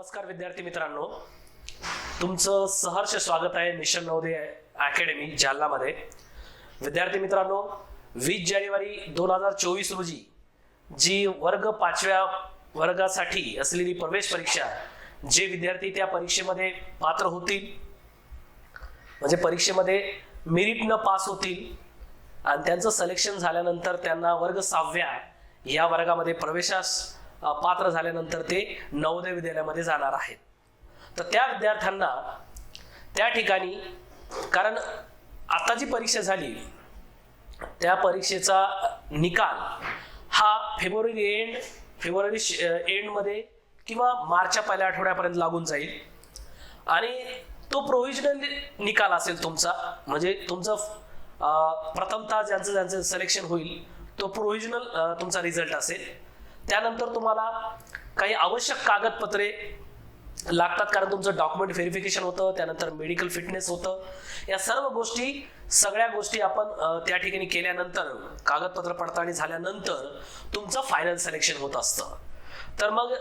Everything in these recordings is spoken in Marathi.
नमस्कार विद्यार्थी मित्रांनो. तुमचं सहर्ष स्वागत आहे मिशन नवोदय अकॅडमी जालनामध्ये. विद्यार्थी मित्रांनो वीस जानेवारी दोन हजार चोवीस रोजी जी वर्ग पाचव्या वर्गासाठी असलेली प्रवेश परीक्षा जे विद्यार्थी त्या परीक्षेमध्ये पात्र होतील म्हणजे परीक्षेमध्ये मेरिटनं पास होतील आणि त्यांचं सिलेक्शन झाल्यानंतर त्यांना वर्ग सहाव्या या वर्गामध्ये प्रवेशास पात्र झाल्यानंतर ते नवोदय विद्यालयामध्ये जाणार आहेत. तर त्या विद्यार्थ्यांना त्या ठिकाणी कारण आता जी परीक्षा झाली त्या परीक्षेचा निकाल हा फेब्रुवारी एंड फेब्रुवारी एंडमध्ये किंवा मार्चच्या पहिल्या आठवड्यापर्यंत लागून जाईल. आणि तो प्रोव्हिजनल निकाल असेल तुमचा म्हणजे तुमचं प्रथमतः ज्यांचं ज्यांचं सिलेक्शन होईल तो प्रोव्हिजनल तुमचा रिझल्ट असेल. त्यानंतर तुम्हाला काही आवश्यक कागदपत्रे लागतात कारण तुमचं डॉक्युमेंट व्हेरिफिकेशन होतं त्यानंतर मेडिकल फिटनेस होतं. या सर्व गोष्टी सगळ्या गोष्टी आपण त्या ठिकाणी केल्यानंतर कागदपत्र पडताळणी झाल्यानंतर तुमचं फायनल सिलेक्शन होत असतं. तर मग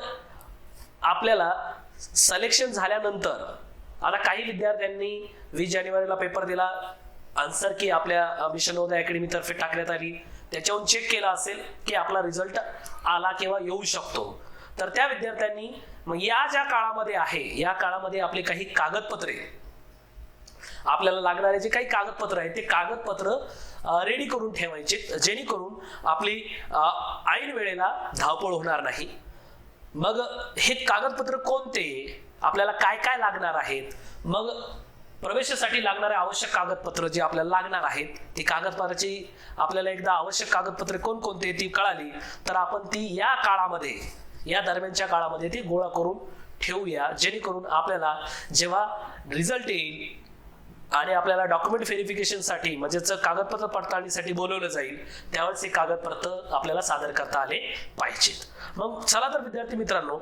आपल्याला सिलेक्शन झाल्यानंतर आता काही विद्यार्थ्यांनी वीस जानेवारीला पेपर दिला. आन्सर की आपल्या मिशन नवोदय अकॅडमी तर्फे टाकण्यात आली. त्याच्यावरून चेक केला असेल की आपला रिझल्ट आला किंवा येऊ शकतो. तर त्या विद्यार्थ्यांनी मग या ज्या काळामध्ये आहे या काळामध्ये आपले काही कागदपत्रे आपल्याला लागणारे जे काही कागदपत्र आहेत ते कागदपत्र रेडी करून ठेवायचे जेणेकरून आपली ऐन वेळेला धावपळ होणार नाही. मग हे कागदपत्र कोणते? आपल्याला काय काय लागणार आहेत? मग प्रवेशासाठी लागणारे आवश्यक कागदपत्र जे आपल्याला लागणार आहेत ती कागदपत्राची आपल्याला एकदा आवश्यक कागदपत्रे कोणकोणते ती कळाली तर आपण ती या काळामध्ये या दरम्यानच्या काळामध्ये ती गोळा करून ठेवूया. जेणेकरून आपल्याला जेव्हा रिझल्ट येईल आणि आपल्याला डॉक्युमेंट व्हेरिफिकेशनसाठी म्हणजेच कागदपत्र पडताळणीसाठी बोलवलं जाईल त्यावेळेस हे कागदपत्र आपल्याला सादर करता आले पाहिजेत. मग चला तर विद्यार्थी मित्रांनो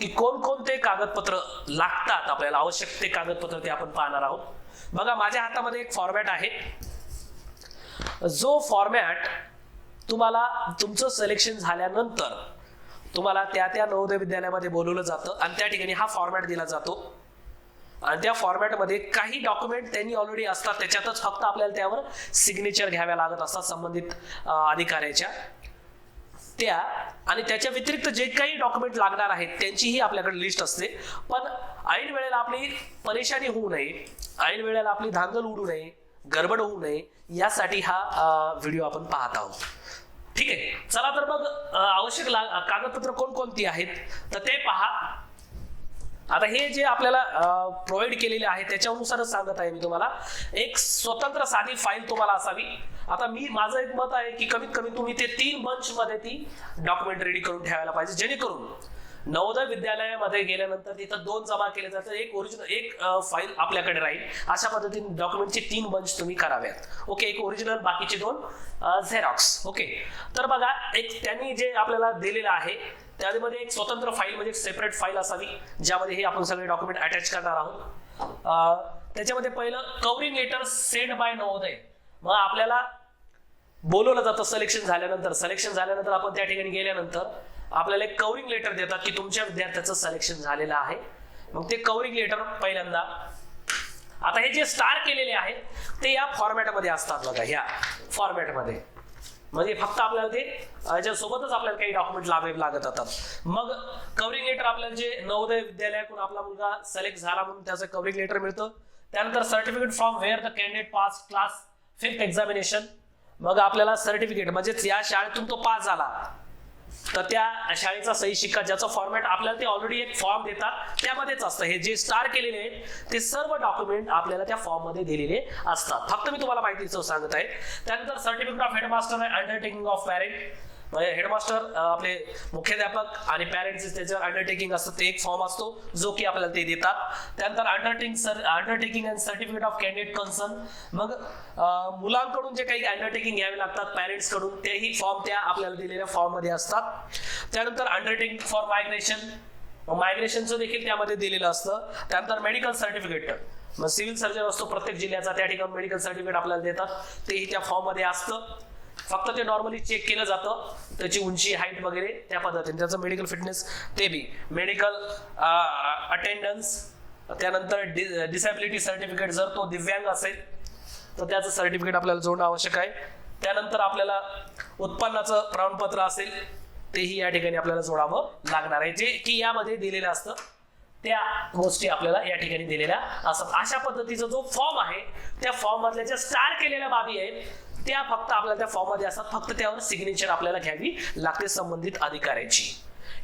की कोणकोणते कागदपत्र लागतात आपल्याला आवश्यक ते कागदपत्र ते आपण पाहणार आहोत. बघा माझ्या हातामध्ये एक फॉर्मॅट आहे. जो फॉर्मॅट तुम्हाला तुमचं सिलेक्शन झाल्यानंतर तुम्हाला त्या त्या नवोदय विद्यालयामध्ये बोलवलं जातं आणि त्या ठिकाणी हा फॉर्मॅट दिला जातो. आणि त्या फॉर्मॅटमध्ये काही डॉक्युमेंट त्यांनी ऑलरेडी असतात त्याच्यातच फक्त आपल्याला त्यावर सिग्नेचर घ्याव्या लागत असतात संबंधित अधिकाऱ्याच्या. त्या आणि त्याच्या व्यतिरिक्त जे काही डॉक्युमेंट लागणार आहेत त्यांचीही आपल्याकडे लिस्ट असते. पण ऐन वेळेला आपली परेशानी होऊ नये ऐन वेळेला आपली धांदल उडू नये गडबड होऊ नये यासाठी हा व्हिडिओ आपण पाहत आहोत. ठीक आहे? चला तर मग आवश्यक कागदपत्र कोणकोणती आहेत? तर ते पहा. आता हे जे आपल्याला प्रोव्हाइड केलेले आहे त्याच्यानुसारच सांगत आहे मी तुम्हाला. एक स्वतंत्र साधी फाईल तुम्हाला असावी. आता मी माझं एक मत आहे की कमीत कमी तुम्ही ते तीन बंच मध्ये ती डॉक्युमेंट रेडी करून ठेवायला पाहिजे. जेणेकरून नवोदय विद्यालयामध्ये गेल्यानंतर तिथं दोन जमा केले जातात. एक ओरिजिनल एक फाईल आपल्याकडे राहील. अशा पद्धतीने डॉक्युमेंटचे तीन बंच तुम्ही कराव्यात. ओके एक ओरिजिनल बाकीचे दोन झेरॉक्स ओके तर बघा एक त्यांनी जे आपल्याला दिलेलं आहे त्यामध्ये एक स्वतंत्र फाईल म्हणजे सेपरेट फाईल असावी ज्यामध्ये हे आपण सगळे डॉक्युमेंट अटॅच करणार आहोत. त्याच्यामध्ये पहिलं covering letter send by Navodaya. मग आपल्याला बोलवलं जातं सिलेक्शन झाल्यानंतर. सिलेक्शन झाल्यानंतर आपण त्या ठिकाणी गेल्यानंतर आपल्याला एक कवरिंग लेटर देतात की तुमच्या विद्यार्थ्याचं सिलेक्शन झालेलं आहे. मग ते कवरिंग लेटर पहिल्यांदा. आता हे जे स्टार केलेले आहेत ते या फॉर्मॅटमध्ये असतात बघा ह्या फॉर्मॅटमध्ये म्हणजे फक्त आपल्याला ते याच्यासोबतच आपल्याला काही डॉक्युमेंट लावावे लागत असतात मग कवरिंग लेटर आपल्याला जे नवोदय विद्यालयातून आपला मुलगा सिलेक्ट झाला म्हणून त्याचं कवरिंग लेटर मिळतं. त्यानंतर certificate from where the candidate pass class fifth examination मग आपल्याला सर्टिफिकेट म्हणजेच या शाळेतून तो पास झाला. तर त्या शाळेचा सही शिक्का ज्याचा फॉर्मॅट आपल्याला ते ऑलरेडी एक फॉर्म देतात त्यामध्येच असतं. हे जे स्टार केलेले आहेत ते सर्व डॉक्युमेंट आपल्याला त्या फॉर्ममध्ये दिलेले असतात. फक्त मी तुम्हाला माहितीचं सांगत आहे. त्यानंतर certificate of headmaster undertaking of parent म्हणजे हेडमास्टर आपले मुख्याध्यापक आणि पॅरेंट्स त्याच्यावर अंडरटेकिंग असतं. ते एक फॉर्म असतो जो की आपल्याला ते देतात. त्यानंतर undertaking sir undertaking and certificate of candidate concern मग मुलांकडून जे काही अंडरटेकिंग घ्यावे लागतात पॅरेंट्सकडून तेही फॉर्म त्या आपल्याला दिलेल्या फॉर्ममध्ये असतात. त्यानंतर अंडरटेकिंग फॉर मायग्रेशन मायग्रेशनचं देखील त्यामध्ये दिलेलं असतं. त्यानंतर मेडिकल सर्टिफिकेट मग सिव्हिल सर्जन असतो प्रत्येक जिल्ह्याचा त्या ठिकाणी मेडिकल सर्टिफिकेट आपल्याला देतात. तेही त्या फॉर्ममध्ये असतं. फक्त ते नॉर्मली चेक केलं जातं. त्याची उंची हाईट वगैरे त्या पद्धतीने. त्याचं मेडिकल फिटनेस ते बी. मेडिकल अटेंडन्स त्यानंतर डिसॅबिलिटी सर्टिफिकेट जर तो दिव्यांग असेल तर त्याचं सर्टिफिकेट आपल्याला जोडणं आवश्यक आहे. त्यानंतर आपल्याला उत्पन्नाचं प्रमाणपत्र असेल तेही या ठिकाणी आपल्याला जोडावं लागणार आहे. जे की यामध्ये दिलेलं असतं त्या गोष्टी आपल्याला या ठिकाणी दिलेल्या असतात. अशा पद्धतीचा जो फॉर्म आहे त्या फॉर्म मधल्या ज्या स्टार केलेल्या बाबी आहेत त्या फक्त आपल्याला त्या फॉर्ममध्ये असतात. फक्त त्यावर सिग्नेचर आपल्याला घ्यावी लागते संबंधित अधिकाऱ्याची.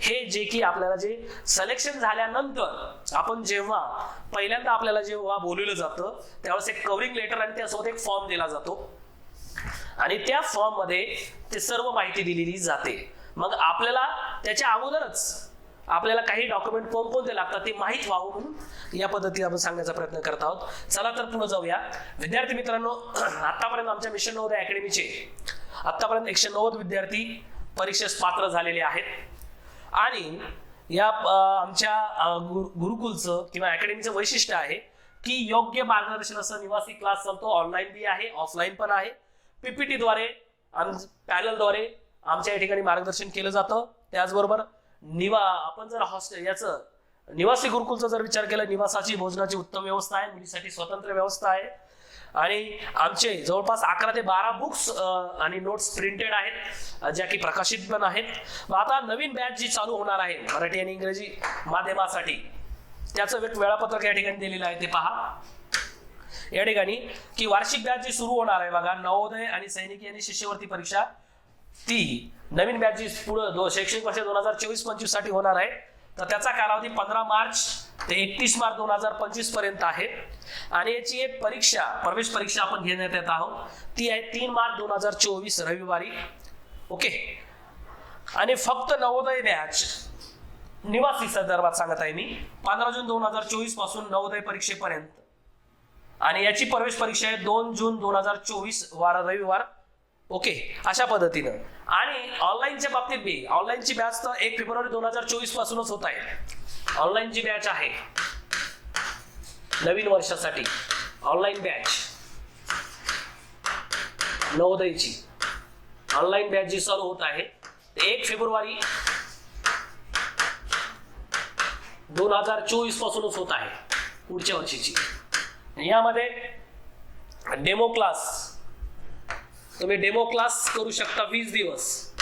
हे जे की आपल्याला जे सिलेक्शन झाल्यानंतर आपण जेव्हा पहिल्यांदा आपल्याला जेव्हा बोलवलं जातं त्यावेळेस एक कव्हरिंग लेटर आणि त्यासोबत एक फॉर्म दिला जातो. आणि त्या फॉर्ममध्ये ते सर्व माहिती दिलेली जाते. मग आपल्याला त्याच्या अगोदरच आपल्याला काही डॉक्युमेंट कोणकोणते लागतात ते माहीत व्हावं म्हणून या पद्धतीने आपण सांगण्याचा प्रयत्न करत आहोत. चला तर पुढे जाऊया. विद्यार्थी मित्रांनो आतापर्यंत आमच्या मिशन नवोदय अकॅडमीचे आतापर्यंत एकशे नव्वद विद्यार्थी परीक्षेस पात्र झालेले आहेत. आणि या आमच्या गुरुकुलचं किंवा अकॅडमीचं वैशिष्ट्य आहे की योग्य मार्गदर्शन असं निवासी क्लास चालतो. ऑनलाईन बी आहे ऑफलाईन पण आहे. पीपीटी द्वारे पॅनलद्वारे आमच्या या ठिकाणी मार्गदर्शन केलं जातं. त्याचबरोबर निवा आपण जर हॉस्टेल याचं निवासी गुरुकुलचा जर विचार केला निवासाची भोजनाची उत्तम व्यवस्था आहे मुलीसाठी स्वतंत्र व्यवस्था आहे. आणि आमचे जवळपास अकरा ते बारा बुक्स आणि नोट्स प्रिंटेड आहेत ज्या की प्रकाशित पण आहेत. मग आता नवीन बॅच जी चालू होणार आहे मराठी आणि इंग्रजी माध्यमासाठी त्याचं एक वेळापत्रक या ठिकाणी दिलेलं आहे ते पहा. या ठिकाणी की वार्षिक बॅच जी सुरू होणार आहे बघा नवोदय आणि सैनिकी आणि शिष्यवृत्ती परीक्षा ती नवीन बॅचेस पुढं दो शैक्षणिक वर्ष दोन हजार चोवीस पंचवीससाठी होणार आहे. तर त्याचा कालावधी पंधरा मार्च ते एकतीस मार्च दोन हजार पंचवीसपर्यंत आहे. आणि याची एक परीक्षा प्रवेश परीक्षा आपण घेण्यात येत आहोत. ती आहे तीन मार्च दोन हजार चोवीस रविवारी. ओके? आणि फक्त नवोदय बॅच निवासी संदर्भात सांगत आहे मी पंधरा जून दोन हजार चोवीसपासून नवोदय परीक्षेपर्यंत. आणि याची प्रवेश परीक्षा आहे दोन जून दोन हजार चोवीस वार रविवार. ओके अशा पद्धतीनं. आणि ऑनलाईनच्या बाबतीत बी ऑनलाईनची बॅच तर एक फेब्रुवारी दोन हजार चोवीस पासूनच होत आहे. ऑनलाईनची बॅच आहे. नवीन वर्षासाठी ऑनलाईन बॅच. नवोदयची. ऑनलाईन बॅच जी चालू होत आहे एक फेब्रुवारी दोन हजार चोवीस पासूनच होत आहे पुढच्या वर्षीची. यामध्ये डेमो क्लास तुम्ही डेमो क्लास करू शकता वीस दिवस.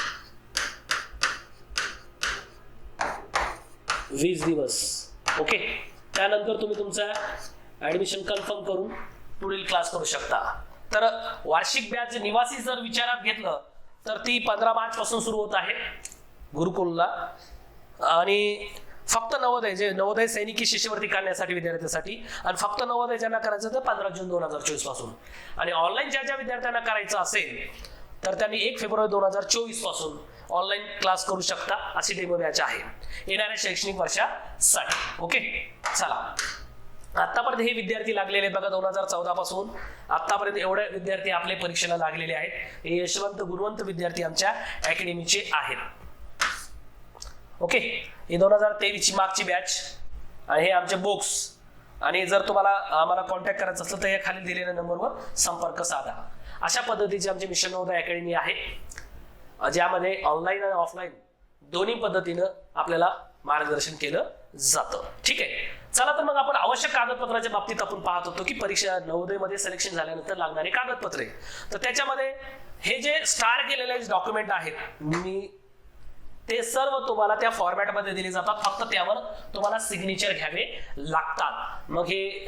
वीस दिवस. ओके? त्यानंतर तुम्ही तुमचा ऍडमिशन कन्फर्म करून पुढील क्लास करू शकता. तर वार्षिक बॅच निवासी जर विचारात घेतलं तर ती पंधरा मार्च पासून सुरू होत आहे. गुरुकुलला. आणि फक्त नवोदय जे नवोदय सैनिकी शिष्यवृत्ती करण्यासाठी विद्यार्थ्यांसाठी आणि फक्त नवोदय ज्यांना करायचं तर पंधरा जून दोन हजार चोवीसपासून. आणि ऑनलाईन ज्या ज्या विद्यार्थ्यांना करायचं असेल तर त्यांनी एक फेब्रुवारी दोन हजार चोवीसपासून ऑनलाईन क्लास करू शकता अशी डेमो बॅच आहे. येणाऱ्या शैक्षणिक वर्षासाठी. ओके चला. आतापर्यंत हे विद्यार्थी लागलेले बघा दोन हजार चौदा पासून आतापर्यंत एवढे विद्यार्थी आपले परीक्षेला लागलेले आहेत. हे यशवंत गुणवंत विद्यार्थी आमच्या अकॅडमीचे आहेत. ओके? ही दोन हजार तेवीसची मागची बॅच आणि हे आमचे बुक्स आणि जर तुम्हाला आम्हाला कॉन्टॅक्ट करायचं असेल तर या खाली दिलेल्या नंबरवर संपर्क साधा. अशा पद्धतीची आमची मिशन नवोदय अकॅडमी आहे ज्यामध्ये ऑनलाईन आणि ऑफलाईन दोन्ही पद्धतीनं आपल्याला मार्गदर्शन केलं जातं. ठीक आहे? चला तर मग आपण आवश्यक कागदपत्राच्या बाबतीत आपण पाहत होतो की परीक्षा नवोदयमध्ये सिलेक्शन झाल्यानंतर लागणारे कागदपत्रे. तर त्याच्यामध्ये हे जे स्टार केलेले डॉक्युमेंट आहेत मी ते सर्व तुम्हाला त्या फॉर्मॅटमध्ये दिले जातात. फक्त त्यावर तुम्हाला सिग्नेचर घ्यावे लागतात. मग हे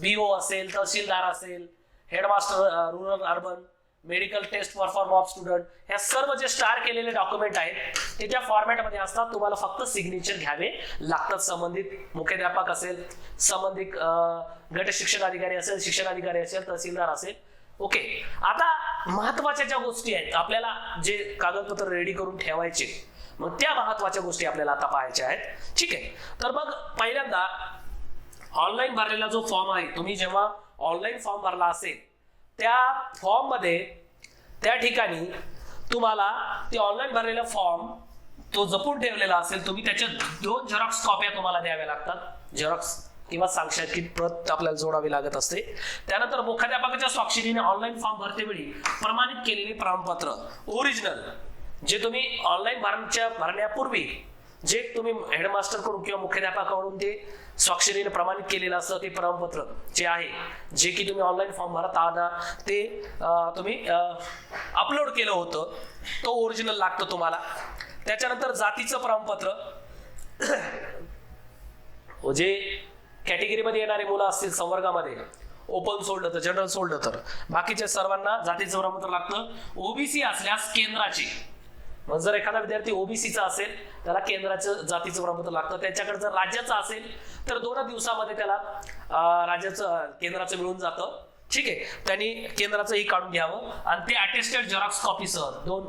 बीओ असेल तहसीलदार असेल headmaster rural urban medical test perform of student ह्या सर्व जे स्टार केलेले डॉक्युमेंट आहेत ते त्या फॉर्मॅटमध्ये असतात. तुम्हाला फक्त सिग्नेचर घ्यावे लागतात. संबंधित मुख्याध्यापक असेल संबंधित गट शिक्षण अधिकारी असेल शिक्षण अधिकारी असेल तहसीलदार असेल. ओके. आता महत्त्वाच्या ज्या गोष्टी आहेत आपल्याला जे कागदपत्र रेडी करून ठेवायचे मग त्या महत्त्वाच्या गोष्टी आपल्याला आता पाहायच्या आहेत. ठीक आहे. तर मग पहिल्यांदा ऑनलाईन भरलेला जो फॉर्म आहे तुम्ही जेव्हा ऑनलाईन फॉर्म भरला असेल त्या फॉर्ममध्ये त्या ठिकाणी तुम्हाला ते ऑनलाईन भरलेला फॉर्म तो जपून ठेवलेला असेल तुम्ही त्याच्या दोन झेरॉक्स कॉप्या तुम्हाला द्याव्या लागतात. झेरॉक्स किंवा सांख्यिक प्रत आपल्याला जोडावी लागत असते. त्यानंतर मुख्याध्यापकाच्या स्वाक्षरीने ऑनलाईन फॉर्म भरतेवेळी प्रमाणित केलेले प्रमाणपत्र ओरिजिनल जे तुम्ही ऑनलाईन भरण्याच्या भरण्यापूर्वी जे तुम्ही हेडमास्टरकडून किंवा मुख्याध्यापकाकडून ते स्वाक्षरीने प्रमाणित केलेलं असतं ते प्रमाणपत्र जे आहे जे की तुम्ही ऑनलाईन फॉर्म भरत आहात ते तुम्ही अपलोड केलं होतं तो ओरिजिनल लागतं तुम्हाला. त्याच्यानंतर जातीचं प्रमाणपत्र जे कॅटेगरीमध्ये येणारे मुलं असतील संवर्गामध्ये. ओपन सोडलं तर जनरल सोडलं तर. बाकीच्या सर्वांना जातीचं प्रमाणपत्र लागतं. ओबीसी असल्यास केंद्राची. म्हणजे जर एखादा विद्यार्थी ओबीसीचा असेल त्याला केंद्राचं जातीचं प्रमाणपत्र लागतं. त्याच्याकडे जर राज्याचं असेल तर दोन दिवसामध्ये त्याला राज्याचं केंद्राचं मिळून जातं. ठीक आहे? त्यांनी केंद्राचंही काढून घ्यावं. आणि ते अटेस्टेड झेरॉक्स कॉपीसह दोन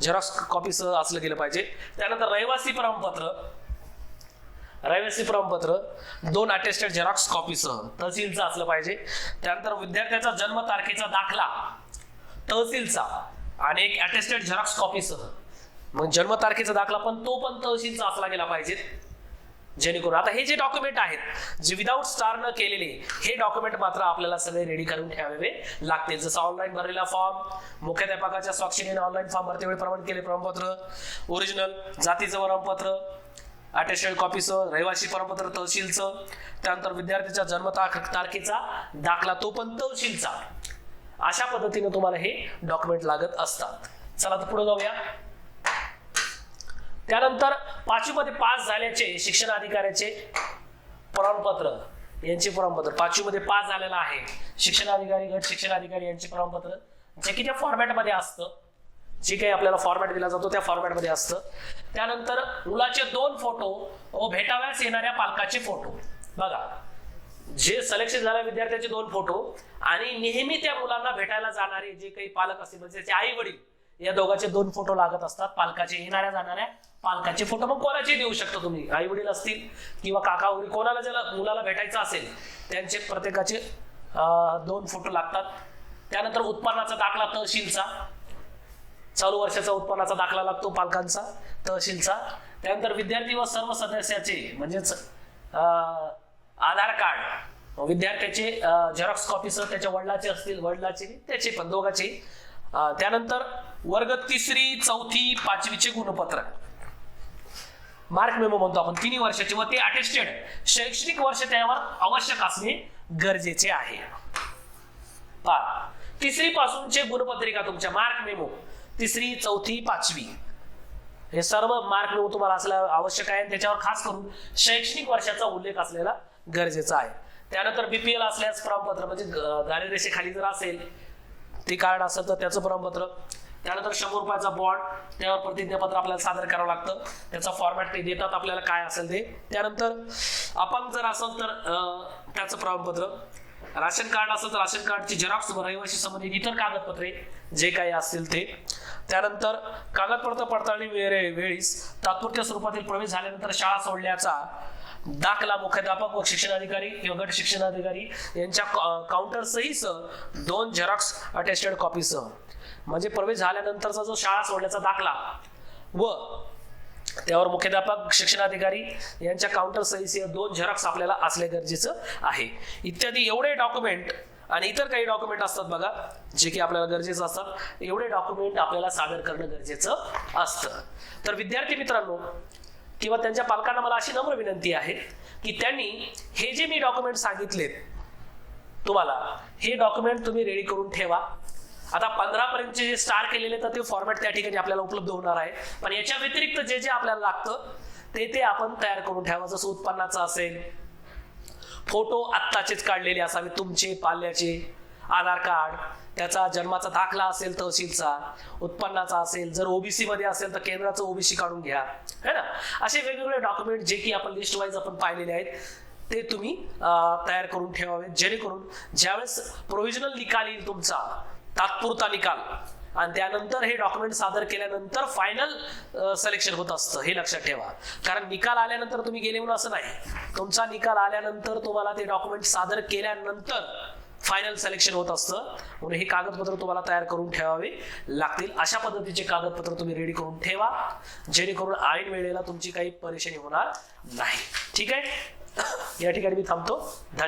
झेरॉक्स कॉपीसह असलं गेलं पाहिजे. त्यानंतर रहिवासी प्रमाणपत्र. रहिवासी प्रमाणपत्र दोन अटेस्टेड झेरॉक्स कॉपीसह तहसीलचं असलं पाहिजे. त्यानंतर विद्यार्थ्याचा जन्म तारखेचा दाखला तहसीलचा आणि एक अटेस्टेड झेरॉक्स कॉपीसह मग जन्म तारखेचा दाखला पण तो पण तहसीलचा असला गेला पाहिजे. जेणेकरून आता हे जे डॉक्युमेंट आहेत जे विदाऊट स्टार न केलेले हे डॉक्युमेंट मात्र आपल्याला सगळे रेडी करून ठेवावे लागते जसं ऑनलाईन भरलेला फॉर्म मुख्याध्यापकाच्या स्वाक्षरीने ऑनलाईन फॉर्म भरते वेळी प्रमाण केले प्रमाणपत्र ओरिजिनल जातीचं प्रमाणपत्र अटेस्टेड कॉपीचं रहिवासी प्रमाणपत्र तहसीलचं त्यानंतर विद्यार्थ्याच्या जन्म तारखेचा दाखला तो पण तहसीलचा. अशा पद्धतीने तुम्हाला हे डॉक्युमेंट लागत असतात. चला तर पुढे जाऊया. त्यानंतर पाचवीमध्ये पास झाल्याचे शिक्षण अधिकाऱ्याचे प्रमाणपत्र. यांचे प्रमाणपत्र. पाचवीमध्ये पास झालेला आहे. शिक्षण अधिकारी गट शिक्षण अधिकारी यांचे प्रमाणपत्र. जे की त्या फॉर्मॅटमध्ये असतं. जे काही आपल्याला फॉर्मॅट दिला जातो त्या फॉर्मॅटमध्ये असतं. त्यानंतर मुलाचे दोन फोटो व भेटाव्यास येणाऱ्या पालकाचे फोटो बघा. जे सिलेक्शन झाल्या विद्यार्थ्याचे दोन फोटो आणि नेहमी त्या मुलांना भेटायला जाणारे जे काही पालक असतील म्हणजे त्याचे आई वडील या दोघांचे दोन फोटो लागत असतात. पालकाचे येणाऱ्या जाणाऱ्या पालकाचे फोटो मग कोणाचे देऊ शकता तुम्ही? आई वडील असतील किंवा काका वडील कोणाला ज्याला मुलाला भेटायचं असेल त्यांचे प्रत्येकाचे दोन फोटो लागतात. त्यानंतर उत्पन्नाचा दाखला तहसीलचा. चालू वर्षाचा उत्पन्नाचा दाखला लागतो पालकांचा तहसीलचा. त्यानंतर विद्यार्थी व सर्व सदस्याचे म्हणजेच अं, आधार कार्ड विद्यार्थ्याचे झेरॉक्स कॉपीसह त्याच्या वडिलाचे असतील वडिलाचे त्याचे पण दोघाचे. त्यानंतर वर्ग तिसरी चौथी पाचवीचे गुणपत्र. मार्क मेमो म्हणतो आपण तिन्ही वर्षाचे व ते अटेस्टेड शैक्षणिक वर्ष त्यावर आवश्यक असणे गरजेचे आहे. पहा तिसरी पासूनचे गुणपत्रिका तुमच्या मार्क मेमो. तिसरी चौथी पाचवी. हे सर्व मार्क मेमो तुम्हाला असलं आवश्यक आहे. त्याच्यावर खास करून शैक्षणिक वर्षाचा उल्लेख असलेला गरजेचा आहे. त्यानंतर बीपीएल असल्यास प्रमाणपत्र म्हणजे दारिद्र्यरेषेखाली रेषेखाली जर असेल ते कार्ड असेल तर त्याचं प्रमाणपत्र. त्यानंतर शंभर रुपयाचा बॉन्ड त्यावर प्रतिज्ञापत्र आपल्याला सादर करावं लागतं. त्याचा फॉर्मॅट ते देतात आपल्याला काय असेल ते. त्यानंतर अपंग जर असेल तर त्याचं प्रमाणपत्र. राशन कार्ड असेल तर राशन कार्डची झेरॉक्स रहिवाशी संबंधित इतर कागदपत्रे. जे काही असतील ते. त्यानंतर कागदपत्र पडताळणी वेळे वेळीस तात्पुरत्या स्वरूपातील प्रवेश झाल्यानंतर शाळा सोडल्याचा दाखला मुख्याध्यापक व शिक्षणाधिकारी किंवा गट शिक्षणाधिकारी यांच्या काउंटर सहीसह दोन झेरॉक्स अटेस्टेड कॉपीसह म्हणजे प्रवेश झाल्यानंतरचा जो शाळा सोडल्याचा दाखला व त्यावर मुख्याध्यापक शिक्षणाधिकारी यांच्या काउंटर सहीसह दोन झेरॉक्स आपल्याला असले गरजेचं आहे. इत्यादी एवढे डॉक्युमेंट आणि इतर काही डॉक्युमेंट असतात बघा जे की आपल्याला गरजेचं असतात. एवढे डॉक्युमेंट आपल्याला सादर करणं गरजेचं असतं. तर विद्यार्थी मित्रांनो किंवा त्यांच्या पालकांना मला अशी नम्र विनंती आहे की त्यांनी हे जे मी डॉक्युमेंट सांगितलेत तुम्हाला हे डॉक्युमेंट तुम्ही रेडी करून ठेवा. आता पंधरा पर्यंतचे जे स्टार केलेले तर ते फॉर्मॅट त्या ठिकाणी आपल्याला उपलब्ध होणार आहे. पण याच्या व्यतिरिक्त जे जे आपल्याला लागतं ते ते आपण तयार करून ठेवा. जसं उत्पन्नाचं असेल फोटो आत्ताचेच काढलेले असावे तुमचे पाल्याचे आधार कार्ड त्याचा जन्माचा दाखला असेल तहसीलचा उत्पन्नाचा असेल जर ओबीसी मध्ये असेल तर केंद्राचं ओबीसी काढून घ्या. है ना? असे वेगवेगळे डॉक्युमेंट जे की आपण लिस्ट वाईज आपण पाहिलेले आहेत ते तुम्ही तयार करून ठेवावे जेणेकरून ज्यावेळेस प्रोव्हिजनल निकाल येईल तुमचा तात्पुरता निकाल आणि त्यानंतर हे डॉक्युमेंट सादर केल्यानंतर फायनल सिलेक्शन होत असतं हे लक्षात ठेवा. कारण निकाल आल्यानंतर तुम्ही गेले म्हणून असं नाही. तुमचा निकाल आल्यानंतर तुम्हाला ते डॉक्युमेंट सादर केल्यानंतर फायनल सिलेक्शन होत असतं. म्हणून हे कागदपत्र तुम्हाला तयार करून ठेवावे लागतील. अशा पद्धतीचे कागदपत्र तुम्ही रेडी करून ठेवा. जेणेकरून ऐन वेळेला तुमची काही परेशानी होणार नाही. ठीक आहे? या ठिकाणी मी थांबतो. धन्यवाद.